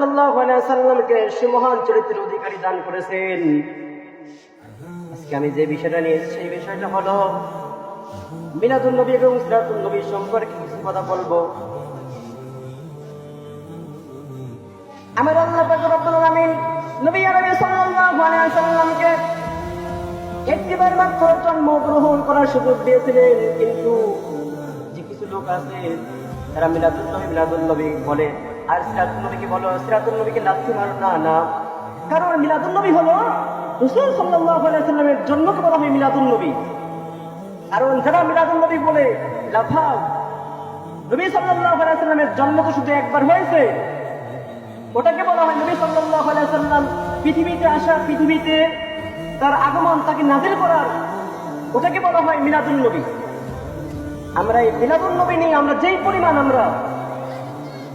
সাল্লামকে সুমহান চরিত্রের অধিকারী দান করেছেন। আজকে আমি যে বিষয়টা নিয়ে সেই বিষয়টা হলো নবী এবং সিরাতুল নবী সম্পর্কে কিছু কথা বলব। আমার আল্লাহ পাক রব্বুল আলামিন নবী আরবি সাল্লাল্লাহু আলাইহি সাল্লামকে একটিবার মাত্র জন্মগ্রহণ করার সুযোগ দিয়েছিলেন, কিন্তু যে কিছু লোক আছে, তারা মিলাদুল নবী মিলাদুল নবী বলে আর সিরাতুল নবীকে বলো, সিরাতুল নবীকে লাথি মারো? না না। কারণ মিলাদুল নবী হলো রসুল সাল্লাল্লাহু আলাইহি সাল্লামের জন্মকে বলা হয় মিলাদুল নবী। কারণ যারা মিলাদুল নবী বলে, লাফাও। নবী সাল্লাল্লাহু আলাইহি সাল্লামের জন্ম তো শুধু একবার হয়েছে। ওটাকে বলা হয় নবী সাল্লাল্লাহু আলাইহি সাল্লাম পৃথিবীতে আসা, পৃথিবীতে তার আগমন তাকে নাজিল করার, ওটাকে বলা হয় মিলাদুল নবী। আমরা এই মিলাদুল নবী নিয়ে আমরা যেই পরিমাণ আমরা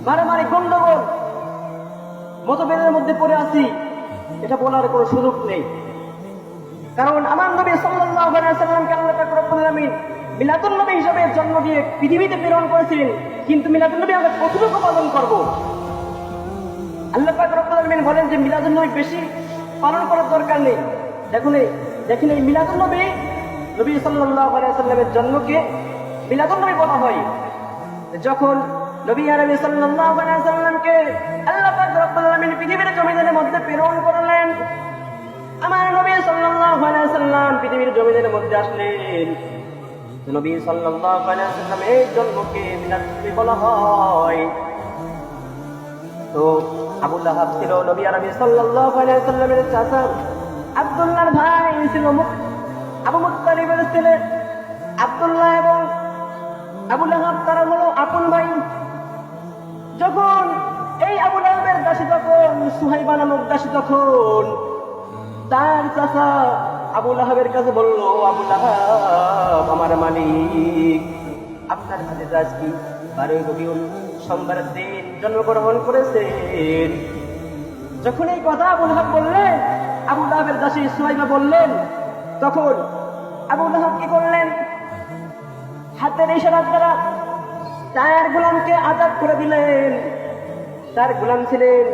মারামারি, গন্ডগোল। মতভেদের মধ্যে পড়ে আছি। এটা বলার কোনো সুযোগ নেই। কারণ আমার নবী সাল্লামকে আল্লাহ পাক রব্বুল আলামিন মিলাদুল নবী হিসেবে জন্ম দিয়ে পৃথিবীতে প্রেরণ করেছিলেন। কিন্তু মিলাদুল নবী আমরা কতটুকু পালন করব। আল্লাহ পাক রব্বুল বলেন যে মিলাদুল নবী বেশি পালন করার দরকার নেই। দেখুন এই দেখুন এই মিলাদুল নবী নবী সাল্লাল্লাহু আলাইহি সাল্লামের জন্মকে মিলাদুল নবী বলা হয়। যখন নবী আরবি সাল্লাল্লাহু আলাইহি সাল্লামকে আল্লাহ পাক রব্বুল আলামিন পৃথিবীর জমিনের মধ্যে প্রেরণ করলেন। আমার নবী সাল্লাল্লাহু আলাইহি সাল্লাম পৃথিবীর জমিনের মধ্যে আসলেন। নবী সাল্লাল্লাহু আলাইহি সাল্লাম এই জন্মকে মিলাদ বলা হয়। তো আবু লাহাব ছিল নবী আরবি সাল্লাল্লাহু আলাইহি সাল্লামের চাচা। আব্দুল্লাহর ভাই ছিল আবু মুত্তালিবের ছেলে। আব্দুল্লাহ এবং আবু লাহাব তারা হলো আপন ভাই। যখন এই আবু লাহাবের দাসী যখন, সুহাইবা নামক দাসী যখন, তার চাচা আবু লাহাবের কাছে বলল আবু লাহাব, আমার মালিক, আপনার হাতে আজ কি বারোই রবিউল সোমবারের দিন জন্মগ্রহণ করেছেন। যখন এই কথা আবু লাহাব বললেন, আবু লাহাবের দাসী সুহাইবা বললেন, তখন আবু লাহাব কি করলেন? হাতের ইশারার দ্বারা তার গোলামকে আজাদ করে দিলেন। তার গোলাম ছিলেন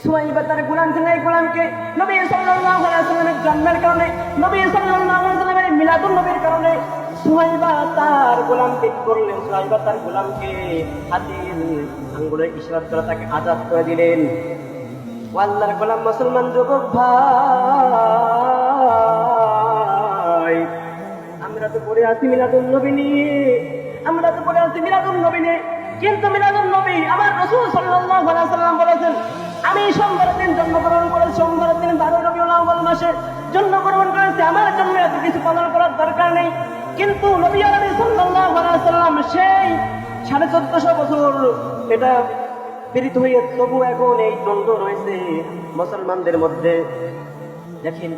সুয়াইবা, তার গোলাম ছিলেন এই গোলামকে নবী সাল্লাল্লাহু আলাইহি সাল্লামের জন্মের কারণে, নবী সাল্লাল্লাহু আলাইহি সাল্লামের মিলাদুন নবীর কারণে সুহাইবা তার গোলামকে করলেন। সুহাইবা তার গোলামকে হাতের আঙ্গুলের ইশারা দ্বারা তাকে আজাদ করে দিলেন। ও আল্লাহর গোলাম মুসলমান যুবক ভাই, আমরা তো পড়ে আছি মিলাদুল নবী নিয়ে। মিলাদুল নবী নিয়ে কিন্তু মিলাদুল নবী আমার রসুল আলাইহি সাল্লাম বলেছেন, আমি সোমবার দিন জন্মগ্রহণ করেছি, সোমবার দিন বারো আউয়াল মাসে জন্মগ্রহণ করেছি। আমার জন্য এত কিছু পালন করার দরকার নেই। কিন্তু নবী সাল্লাল্লাহু আলাইহি সাল্লাম সেই সাড়ে চোদ্দশো বছর এটা পীড়িত হয়ে তবু এখন এই দ্বন্দ্ব রয়েছে মুসলমানদের মধ্যে। দেখেন